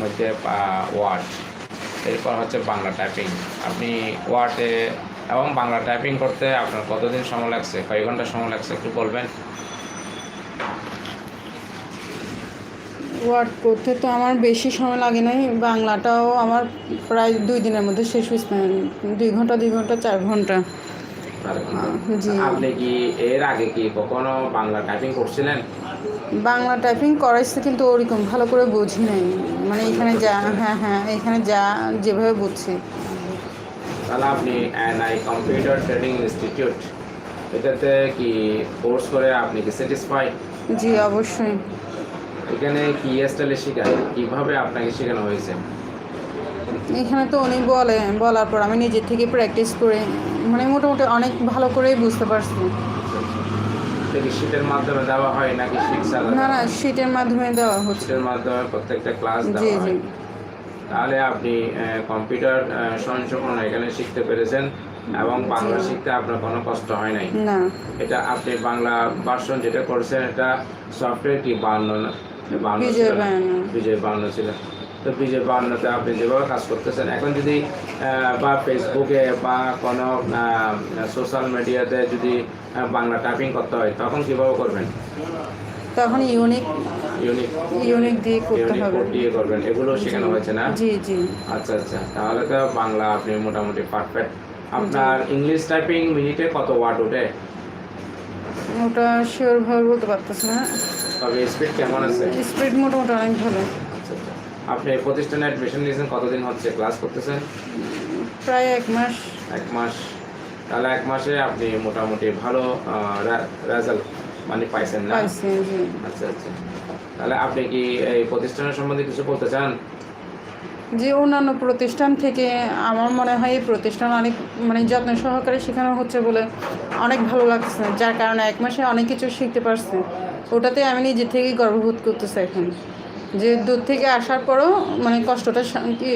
মধ্যে ওয়ার্ড এরপর হচ্ছে বাংলা টাইপিং আপনি ওয়ার্ডে এবং বাংলা টাইপিং করতে আপনার কতদিন সময় লাগছে? কয় ঘণ্টা সময় লাগছে? একটু বলবেন। ওয়ার্ড করতে তো আমার বেশি সময় লাগে নাই। বাংলাটাও আমার প্রায় দুই দিনের মধ্যে শেষ হয়েছে দুই ঘণ্টা দুই ঘণ্টা চার ঘণ্টা। আপনি কি এর আগে কি কখনো বাংলা টাইপিং করছিলেন? বাংলা টাইপিং করাইছে কিন্তু ওরকম ভালো করে বুঝি নাই। মানে এখানে যা হ্যাঁ হ্যাঁ এখানে যা যেভাবে বুঝছি। তাহলে আপনি এনআই কম্পিউটার ট্রেনিং ইনস্টিটিউট এটাতে কি কোর্স করে আপনি কি স্যাটিসফাই জি অবশ্যই। এখানে কি স্টাইলে শেখায়? কীভাবে আপনাকে শেখানো হয়েছে? এখানে তো উনি বলে বলার পর আমি নিজের থেকে প্র্যাকটিস করে মানে মোটামুটি অনেক ভালো করেই বুঝতে পারছি। এটা কি শীটের মাধ্যমে দেওয়া হয় নাকি শিক্ষা না না শীটের মাধ্যমে দেওয়া হচ্ছে। শীটের মাধ্যমে প্রত্যেকটা ক্লাস জি দেওয়া জি। হয়। তাহলে আপনি আহ, কম্পিউটার আহ, সংশোধন এখানে শিখতে পেরেছেন এবং বাংলা শিখতে আপনার কোনো কষ্ট হয় নাই। না। এটা আপনি বাংলা ভার্সন যেটা করছেন এটা সফটওয়্যার কি বান্ন না? বান্ন বিজয় ছিল বায়ান্ন। বিজয় বান্ন ছিল। তো বিজয় বান্নতে আপনি যেভাবে কাজ করতেছেন। এখন যদি বা ফেসবুকে বা কোনো সোশ্যাল মিডিয়াতে যদি বাংলা টাইপিং করতে হয় তখন কীভাবে করবেন? তখন ইউনিক ইউনিক ইউনিক দিয়ে করতে হবে। দিয়ে করবেন। এগুলো শেখানো হয়েছে না? জি জি। আচ্ছা আচ্ছা। তাহলে তো বাংলা আপনি মোটামুটি পারফেক্ট আপনার ইংলিশ টাইপিং মিনিটে কত ওয়ার্ড ওঠে? ওটা শিওর ভাবে বলতে পারতেছি না। তবে স্পিড কেমন আছে? স্পিড মোটামুটি অনেক ভালো। আপনি প্রতিষ্ঠানে অ্যাডমিশন নিয়েছেন কতদিন হচ্ছে? ক্লাস করতেছেন? প্রায় এক মাস। এক মাস। তাহলে এক মাসে আপনি মোটামুটি ভালো রেজাল্ট মানে পাইছেন না? আচ্ছা আচ্ছা। তাহলে আপনি কি এই প্রতিষ্ঠানের সম্বন্ধে কিছু বলতে চান? যে অন্যান্য প্রতিষ্ঠান থেকে আমার মনে হয় এই প্রতিষ্ঠান অনেক মানে যত্ন সহকারে শেখানো হচ্ছে বলে অনেক ভালো লাগছে। যার কারণে এক মাসে অনেক কিছু শিখতে পারছে। ওটাতে আমি নিজে থেকেই গর্ববোধ করতেছি এখন। যে দূর থেকে আসার পরও মানে কষ্টটা কি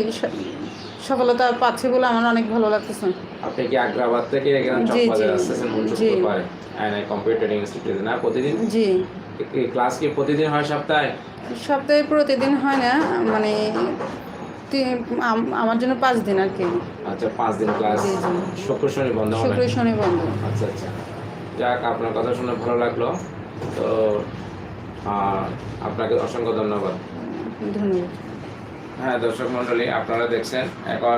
সফলতা পাচ্ছি বলে আমার অনেক ভালো লাগতেছে। আপনি কি আগ্রাবাদ থেকে এখানে চকবাজার। আসতেছেন জি। মনসুখপুর পারে আইনাই কম্পিউটার ইনস্টিটিউটে না? প্রতিদিন? জি। ক্লাস কি প্রতিদিন হয় সপ্তাহে? সপ্তাহে প্রতিদিন হয় না মানে আমার জন্য পাঁচ দিন আর কি। আচ্ছা পাঁচ দিন ক্লাস। শুক্র শনি বন্ধ শুক্র শনি বন্ধ। আচ্ছা আচ্ছা। যাক আপনার কথা শুনে ভালো লাগল। তো আপনাকে অসংখ্য ধন্যবাদ। হ্যাঁ দর্শক মণ্ডলী, আপনারা দেখছেন। এখন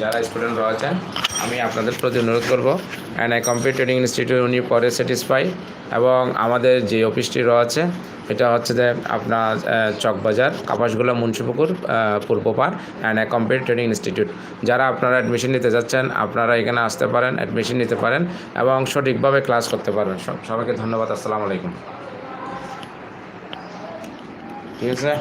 যারা স্টুডেন্ট রয়েছেন, আমি আপনাদের প্রতি অনুরোধ করব অ্যান্ড আই কম্পিউটারিং ইনস্টিটিউট উনি পরে স্যাটিসফাই এবং আমাদের যে অফিসটি রয়েছে, এটা হচ্ছে যে আপনার Chawkbazar, Kapasgola, Munshipukur Purbapar and I training institute যারা আপনারা অ্যাডমিশন নিতে যাচ্ছেন, আপনারা এখানে আসতে পারেন অ্যাডমিশন নিতে পারেন, এবং সঠিকভাবে ক্লাস করতে পারবেন সব। সবাইকে ধন্যবাদ, আসসালামু আলাইকুম। ঠিক আছে?